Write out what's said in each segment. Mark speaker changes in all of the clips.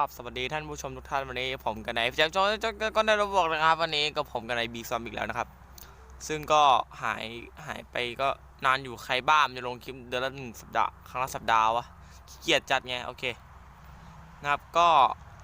Speaker 1: กับสวัสดีท่านผู้ชมทุกท่านวันนี้ผมกับนายแจ็คโจนก็ได้ระบอกนะครับวันนี้กับผมกับนายบีซอมอีกแล้วนะครับ ซึ่งก็หายหายไปก็นานอยู่ใครบ้ามจะลงคลิปเดือนละหนึ่งสัปดาห์ครั้งละสัปดาห์วะขี้เกียจจัดไงโอเคนะครับก็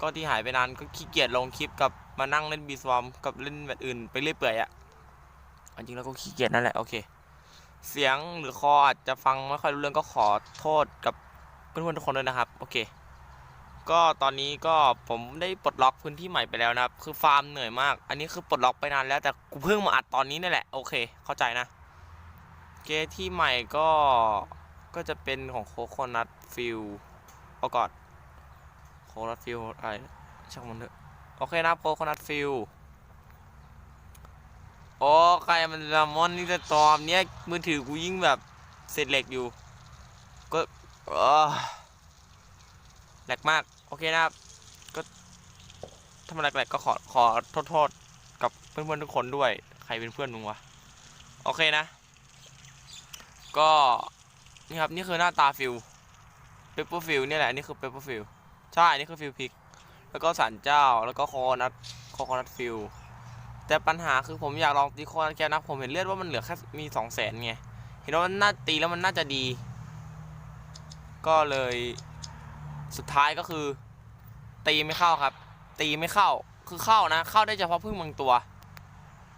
Speaker 1: ก็ที่หายไปนานก็ขี้เกียจลงคลิปกับมานั่งเล่นบีซอมกับเล่นแบบอื่นไปเรื่อยเปื่อยอะจริงแล้วก็ขี้เกียจนั่นแหละโอเค เสียงหรือคออาจจะฟังไม่ค่อยรู้เรื่องก็ขอโทษกับเพื่อนๆทุกคนด้วยนะครับโอเค ก็ตอนนี้ก็ผมได้ปลดล็อกพื้นที่ใหม่ไปแล้วนะครับ คือฟาร์มเหนื่อยมาก อันนี้คือปลดล็อกไปนานแล้วแต่กูเพิ่งมาอัดตอนนี้นี่แหละ โอเค เข้าใจนะ เกที่ใหม่ก็ก็จะเป็นของโคโคนัทฟิลเอาก่อนโคโคนัทฟิลอะไรช่างมันเถอะโอเคนะโคโคนัทฟิลโอ้ใครมันลามอนนี่จะตอมเนี้ยมือถือกูยิ่งแบบเศษเหล็กอยู่ ก็แหลกมาก โอเคนะครับ ก็ถ้ามันแหลกก็ขอขอโทษโทษกับเพื่อนๆทุกคนด้วย ใครเป็นเพื่อนมึงวะ โอเคนะ ก็นี่ครับนี่คือหน้าตาฟิลเปปเปอร์ฟิลนี่แหละนี่คือเปปเปอร์ฟิลใช่นี่คือฟิลพิก แล้วก็สันเจ้าแล้วก็โคนัทโคนัทฟิลแต่ปัญหาคือผมอยากลองตีโคนัทแกนะผมเห็นเลือดว่ามันเหลือแค่มีสองแสนไงเห็นว่ามันน่าตีแล้วมันน่าจะดี ก็เลย สุดท้ายก็คือ ตีไม่เข้าครับ ตีไม่เข้าคือเข้านะ เข้าได้เฉพาะพึ่งบางตัว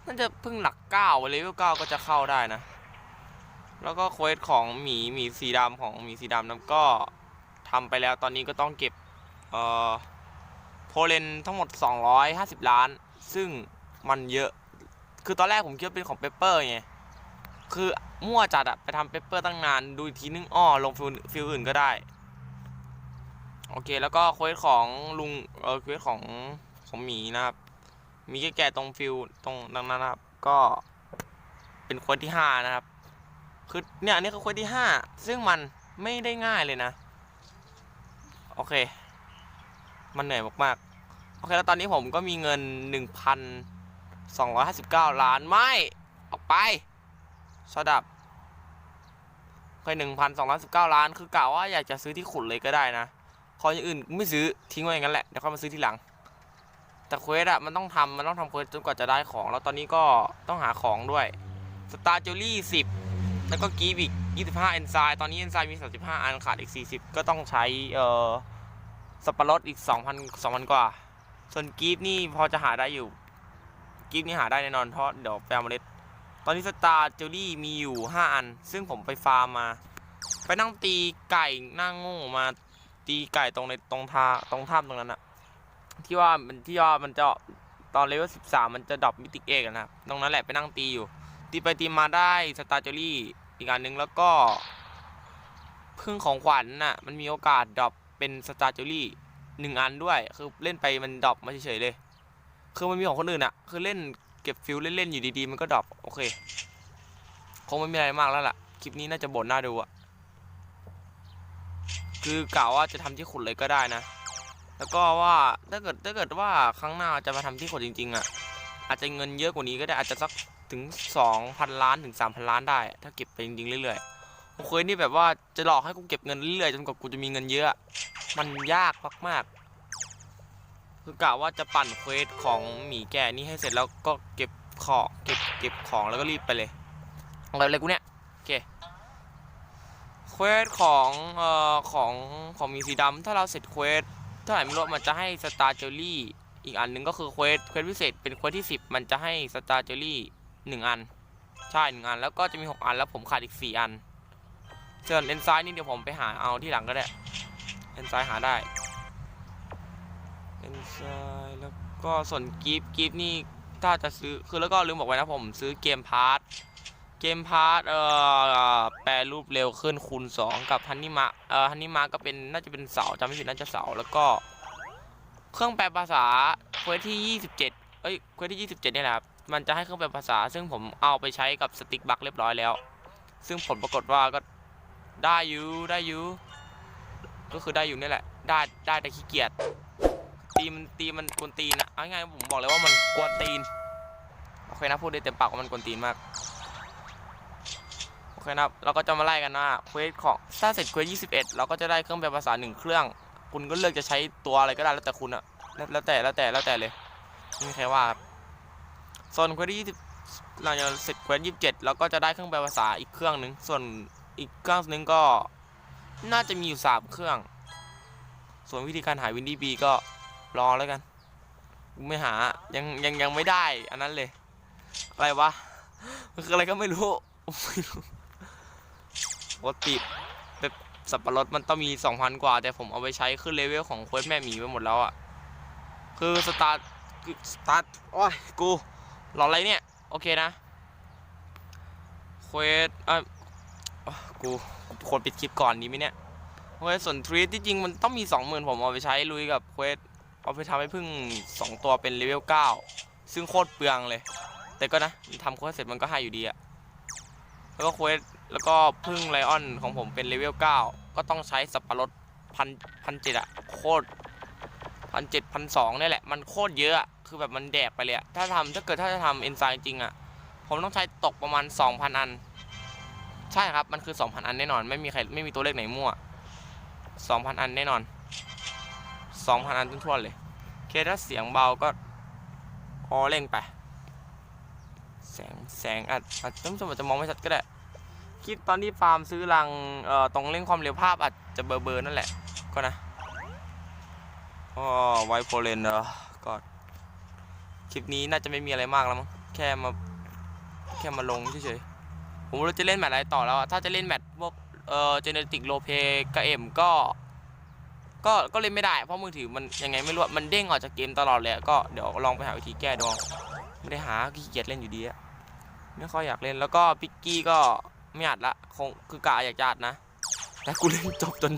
Speaker 1: น่าจะพึ่งหลักเก้าเลเวลเก้าก็จะเข้าได้นะ แล้วก็เควสของหมีหมีสีดำของหมีสีดำนั้นก็ทำไปแล้วตอนนี้ก็ต้องเก็บเอ่อโพเลนทั้งหมด 250 ล้าน ซึ่งมันเยอะ คือตอนแรกผมคิดว่าเป็นของเปเปอร์ไง คือมั่วจัดอะไปทำเปเปอร์ตั้งนาน ดูอีกทีนึงอ้อลงฟิลฟิลอื่นก็ได้ โอเคแล้วก็เควสของลุงเออเควสของของหมีนะครับมีแก่ๆตรงฟิลตรงดังนั้นนะครับ ก็เป็นเควสที่ห้านะครับคือเนี่ยอันนี้คือเควสที่ห้าซึ่งมันไม่ได้ง่ายเลยนะ โอเค มันเหนื่อยมากๆโอเคแล้วตอนนี้ผมก็มีเงิน1,259ล้านไม่ออกไปสดับเคย1,219ล้าน คือกะว่าอยากจะซื้อที่ขุดเลยก็ได้นะ ของอย่างอื่นไม่ซื้อทิ้งไว้อย่างนั้นแหละเดี๋ยวค่อยมาซื้อทีหลัง แต่เควสอะมันต้องทำมันต้องทำเควสจนกว่าจะได้ของ แล้วตอนนี้ก็ต้องหาของด้วยสตาร์เจูลี่สิบแล้วก็กีบอีก25เอนไซม์ตอนนี้เอนไซม์มี35อันขาดอีก40ก็ต้องใช้เอ่อสับปะรดอีก2,000 2,000กว่า ส่วนกีบนี่พอจะหาได้อยู่กีบนี่หาได้แน่นอนเพราะเดี๋ยวแปลเมล็ดตอนนี้สตาร์เจูลี่มีอยู่ 5 อัน ซึ่งผมไปฟาร์มมา ไปนั่งตีไก่นั่งโง่มา ตีไก่ตรงในตรงทาตรงถ้ำตรงนั้นอะที่ว่ามันที่ว่ามันจะตอนเลเวลสิบสามมันจะดรอปมิติเอกนะครับตรงนั้นแหละไปนั่งตีอยู่ ตีไปตีมาได้สตาร์เจอรี่อีกอันหนึ่งแล้วก็พึ่งของขวัญน่ะมันมีโอกาสดรอปเป็นสตาร์เจอรี่หนึ่งอันด้วย คือเล่นไปมันดรอปมาเฉยๆเลย คือมันมีของคนอื่นอะคือเล่นเก็บฟิลเล่นๆอยู่ดีๆ มันก็ดรอปโอเค คงไม่มีอะไรมากแล้วล่ะ คลิปนี้น่าจะบ่นน่าดูอะ คือกล่าวว่าจะทำที่ขุดเลยก็ได้นะ แล้วก็ว่าถ้าเกิดถ้าเกิดว่าครั้งหน้าจะมาทำที่ขุดจริง ๆอะอาจจะเงินเยอะกว่านี้ก็ได้อาจจะสักถึง 2,000 ล้านถึง 3,000 ล้านได้ ถ้าเก็บไปจริงๆเรื่อยๆผมเคยนี่แบบว่าจะหลอกให้กูเก็บเงินเรื่อยๆจนกว่ากูจะมีเงินเยอะ มันยากมากๆ คือกะว่าจะปั่นเควสของหมีแก่นี่ให้เสร็จแล้วก็เก็บของเก็บเก็บของแล้วก็รีบไปเลยอะไรเลยกูเนี่ย คเควสของเอ่อของของมีสีดำถ้าเราเสร็จเควสเท่าไหร่ไม่รู้มันจะให้สตาร์เจอรี่อีกอันหนึ่งก็คือเควสเควสพิเศษเป็นเควสที่ 10 มันจะให้สตาร์เจอรี่หนึ่งอัน ใช่หนึ่งอัน แล้วก็จะมี 6 อันแล้วผมขาดอีก 4 อันส่วนเอนไซม์นี่เดี๋ยวผมไปหาเอาที่หลังก็ได้เอนไซม์หาได้เอนไซม์แล้วก็ส่วนกิฟต์กิฟต์นี่ถ้าจะซื้อคือแล้วก็ลืมบอกไว้นะผมซื้อเกมพาร์ท เกมพาร์ทเอ่อแปลรูปเร็วขึ้นคูณ 2 กับฮันนี่มาเอ่อฮันนี่มาก็เป็นน่าจะเป็นเสาจำไม่ผิดน่าจะเสาแล้วก็ เครื่องแปลภาษาเควสที่ 27เอ้ยเควสที่ 27เนี่ยแหละครับมันจะให้เครื่องแปลภาษา ซึ่งผมเอาไปใช้กับสติ๊กบัคเรียบร้อยแล้ว ซึ่งผลปรากฏว่าก็ได้อยู่ได้อยู่ก็คือได้อยู่นี่แหละได้ได้แต่ขี้เกียจตีมันตีมันกวนตีนอะเอาง่ายๆผมบอกเลยว่ามันกวนตีนโอเคนะพูดได้เต็มปากว่ามันกวนตีนมาก เคนะครับเราก็จะมาไล่กันว่าเควสของถ้าเสร็จเควส21เอ็ดเราก็จะได้เครื่องแปลภาษา1เครื่อง คุณก็เลือกจะใช้ตัวอะไรก็ได้แล้วแต่คุณอะแล้วแต่แล้วแต่แล้วแต่เลยไม่มีใครว่าครับส่วนเควสที่ยี่สิบหลังจากเสร็จเควสยี่สิบเจ็ดเราก็จะได้เครื่องแปลภาษาอีกเครื่องหนึ่งส่วนอีกเครื่องหนึงก็น่าจะมีอยู่สามเครื่อง ส่วนวิธีการหาวินดี้บีก็รอแล้วกัน ไม่หายังยังยังไม่ได้ อันนั้นเลย อะไรวะ คืออะไรก็ไม่รู้ไม่รู้ ปกติแบบสับปะรดมันต้องมี 2,000 กว่า แต่ผมเอาไปใช้ขึ้นเลเวลของเควสแม่หมีไปหมดแล้วอะคือสตาร์ทสตาร์ทโอ้ยกูหลอนอะไรเนี่ย โอเคนะเควสเอะอะกูควรปิดคลิปก่อนดีไหมเนี่ยเควสส่วนทรีตที่จริงมันต้องมี 20,000 ผมเอาไปใช้ลุยกับเควสเอาไปทำให้พึ่ง 2 ตัวเป็นเลเวล 9 ซึ่งโคตรเปลืองเลย แต่ก็นะทำเควสเสร็จมันก็ให้อยู่ดีอะแล้วก็เควส แล้วก็พึ่งไลออนของผมเป็นเลเวล9ก็ต้องใช้สับปะรดพันพันเจ็ดอะโคตรพันเจ็ดพันสองนี่แหละ มันโคตรเยอะอะคือแบบมันแดกไปเลยอะถ้าทำถ้าเกิดถ้าจะทำเอนไซม์จริงอะผมต้องใช้ตกประมาณ 2,000 อัน ใช่ครับ มันคือ 2,000 อันแน่นอน ไม่มีใครไม่มีตัวเลขไหนมั่ว 2,000 อันแน่นอน 2,000 อันทั่วๆเลยโอเคถ้าเสียงเบาก็พอเร่งไป แสงแสงอาจอาจท่านผู้ชมอาจจะมองไม่ชัดก็ได้ คิดตอนที่ฟาร์มซื้อรังเอ่อตรงเร่งความเร็วภาพอาจจะเบอร์เบอร์นั่นแหละ ก็นะอ๋อไวโพเลนเออก็คลิปนี้น่าจะไม่มีอะไรมากแล้วมั้งแค่มาแค่มาลงเฉยๆผมไม่รู้จะเล่นแมตช์อะไรต่อแล้วอะถ้าจะเล่นแมตช์พวกเอ่อเจเนติกโลเปกับเอ็มก็ก็ก็เล่นไม่ได้ เพราะมือถือมันยังไงไม่รู้มันเด้งออกจากเกมตลอดเลยอะก็เดี๋ยวลองไปหาวิธีแก้ดูเอาไม่ได้หาขี้เกียจเล่นอยู่ดีอะไม่ค่อยอยากเล่นแล้วก็พิกกี้ก็ ไม่อัดละคงคือกะอยากจะอัดนะ แต่กูเล่นจบจน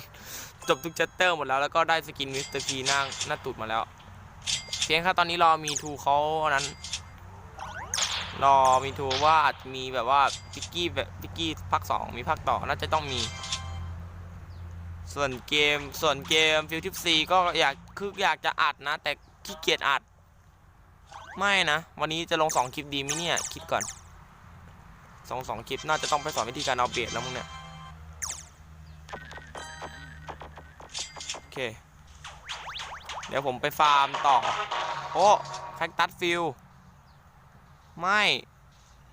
Speaker 1: จบทุกเชตเตอร์หมดแล้ว แล้วก็ได้สกินมิสเตอร์พีหน้าหน้าตูดมาแล้ว เพียงแค่ตอนนี้รอมีทูเขานั้น รอมีทูว่าอาจจะมีแบบว่าพิกกี้แบบพิกกี้ภาคสองมีภาคต่อน่าจะต้องมี ส่วนเกมส่วนเกมฟิวทิฟซีก็อยากคืออยากจะอัดนะ แต่ขี้เกียจอัด ไม่นะ วันนี้จะลงสองคลิปดีไหมเนี่ย คิดก่อน สองสองคลิปน่าจะต้องไปสอนวิธีการเอาเบสแล้วมึงเนี่ยโอเค เดี๋ยวผมไปฟาร์มต่อ โอ้แคคตัสฟิลไม่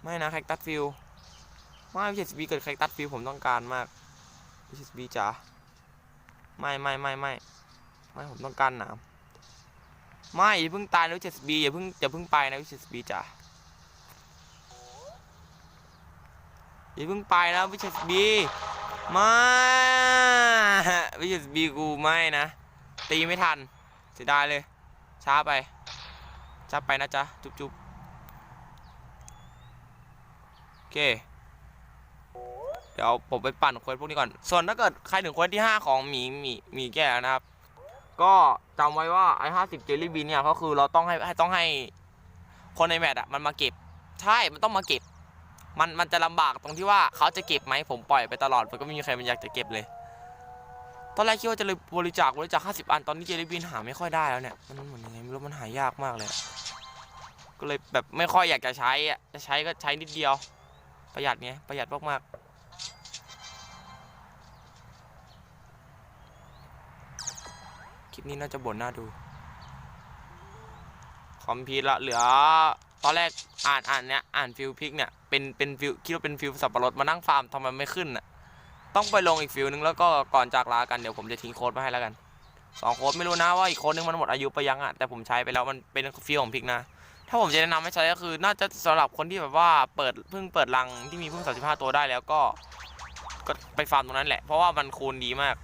Speaker 1: ไม่นะแคคตัสฟิลไม่พีเอสบีเกิดแคคตัสฟิลผมต้องการมากพีเอสบีจ๋าไม่ไม่ไม่ไม่ไม่ผมต้องการหนามไม่อย่าเพิ่งตายนะวิเชสบีอย่าเพิ่งอย่าเพิ่งไปนะวิเชสบีจ้ะ อย่าเพิ่งไปนะวิเชสบีม่วิเชสบีกูไม่นะ ตีไม่ทันเสียดายเลย ช้าไป ช้าไปนะจ๊ะ จุ๊บจุ๊บโอเค เดี๋ยวผมไปปั่นควสพวกนี้ก่อน ส่วนถ้าเกิดใครถึงควสที่ 5 ของหมีหมีหมีแก่นะครับ ก็จำไว้ว่าไอ้ห้าสิบเจลลี่บีนเนี่ยก็คือเราต้องให้ให้ต้องให้คนในแมตช์อะมันมาเก็บ ใช่ มันต้องมาเก็บ มันมันจะลำบากตรงที่ว่าเขาจะเก็บไหมผมปล่อยไปตลอดมันก็ไม่มีใครมันอยากจะเก็บเลย ตอนแรกคิดว่าจะเลยบริจาคบริจาคห้าสิบอันตอนนี้เจลลี่บีนหาไม่ค่อยได้แล้วเนี่ยมันเหมือนยังไงไม่รู้มันหายากมากเลย ก็เลยแบบไม่ค่อยอยากจะใช้อะจะใช้ก็ใช้นิดเดียว ประหยัดไงประหยัดมากๆคลิปนี้น่าจะบ่นน่าดู คอมพิวละเหลือ ตอนแรก อ่านอ่านเนี่ยอ่านฟิลพิกเนี่ยเป็นเป็นฟิลคิดว่าเป็นฟิลสับปะรดมานั่งฟาร์มทำไมไม่ขึ้นน่ะต้องไปลงอีกฟิลนึงแล้วก็ก่อนจากลากันเดี๋ยวผมจะทิ้งโค้ดมาให้แล้วกันสองโค้ดไม่รู้นะว่าอีกโค้ดนึงมันหมดอายุไปยังอะแต่ผมใช้ไปแล้วมันเป็นฟิลของพิกนะ ถ้าผมจะแนะนำให้ใช้ก็คือ น่าจะสำหรับคนที่แบบว่าเปิดเพิ่งเปิดรังที่มีเพิ่ง35 ตัวได้แล้วก็ ก็ไปฟาร์มตรงนั้นแหละเพราะว่ามันคูณดีมาก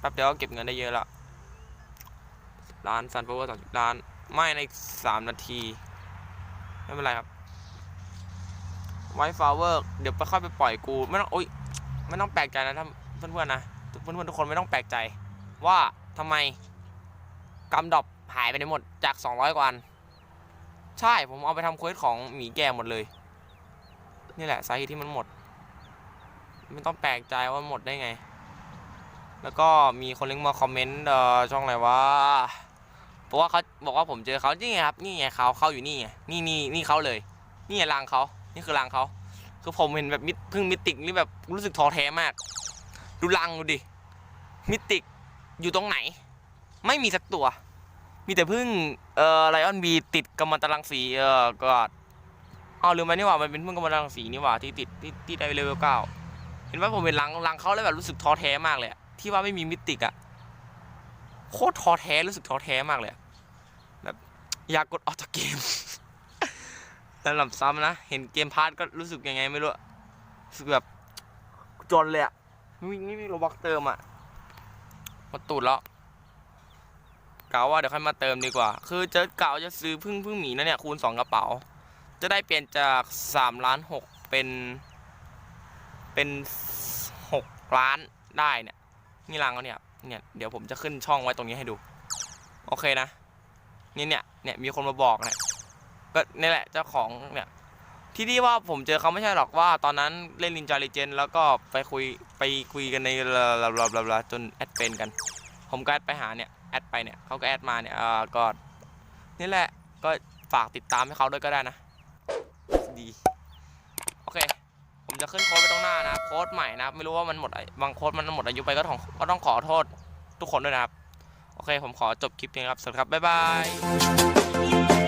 Speaker 1: แป๊บเดียวก็เก็บเงินได้เยอะละล้านซันโฟเวอร์สองสิบล้านไม่ในสามนาที ไม่เป็นไรครับไวฟลาเวอร์เดี๋ยวไปค่อยไปปล่อยกูไม่ต้องโอ๊ยไม่ต้องแปลกใจนะท่านเพื่อนๆนะเพื่อนๆทุกคนไม่ต้องแปลกใจ ว่าทำไมกำดอบหายไปในหมดจาก 200 กว่าอันใช่ผมเอาไปทำเควสของหมีแก่หมดเลย นี่แหละสาเหตุที่มันหมด ไม่ต้องแปลกใจว่าหมดได้ไง แล้วก็มีคนลิงก์มาคอมเมนต์ช่องอะไรวะ เพราะว่าเขาบอกว่าผมเจอเขานี่ไงครับนี่ไงเขาเขาอยู่นี่ไงนี่นี่นี่เขาเลย นี่ไงรังเขานี่คือรังเขาคือผมเห็นแบบมิพึ่งมิติกนี่แบบรู้สึกท้อแท้มาก ดูรังดูดิมิติกอยู่ตรงไหน ไม่มีสักตัว มีแต่พึ่งเอ่อไลออนบีติดกัมมันตรังสีเอ่อก็เอาลืมไปนี่หว่ามันเป็นพึ่งกัมมันตรังสีนี่หว่าที่ติดที่ที่ได้เลเวลเก้าเห็นว่าผมเป็นรังรังเขาแล้วแบบรู้สึกท้อแท้มากเลยที่ว่าไม่มีมิติกอะโคตรท้อแท้รู้สึกท้อแท้มากเลย อยากกดออกจากเกม แล้วหลับซ้ำนะ เห็นเกมพาร์ทก็รู้สึกยังไงไม่รู้รู้สึกแบบจนเลยอะไม่ไม่มีโรบักเติมอะมดตูดแล้วกะว่าเดี๋ยวค่อยมาเติมดีกว่า คือจะกะว่าจะซื้อพึ่งพึ่งหมีนะเนี่ยคูณสองกระเป๋า จะได้เปลี่ยนจากสามล้านหกเป็น เป็นหกล้านได้เนี่ย นี่รังเขาเนี่ย เนี่ย เดี๋ยวผมจะขึ้นช่องไว้ตรงนี้ให้ดู โอเคนะ นี่เนี่ย เนี่ยมีคนมาบอกเนี่ยก็นี่แหละเจ้าของเนี่ยที่ที่ว่าผมเจอเขาไม่ใช่หรอกว่า ตอนนั้นเล่นลินจา l ีเจนแล้วก็ไปคุยไปคุยกันในลาบลาบลาลาจนแอดเป็นกัน ผมก็แอดไปหาเนี่ยแอดไปเนี่ยเขาก็แอดมาเนี่ยเอ่อก็นี่แหละก็ฝากติดตามให้เขาด้วยก็ได้นะ ดี โอเค ผมจะขึ้นโค้ดไปตรงหน้านะโค้ดใหม่นะ ไม่รู้ว่ามันหมดอาบางโค้ดมันหมดอายุไปก็ต้องก็ต้องขอโทษทุกคนด้วยนะครับ โอเค ผมขอจบคลิปเพียงครับ สวัสดีครับ บ๊ายบาย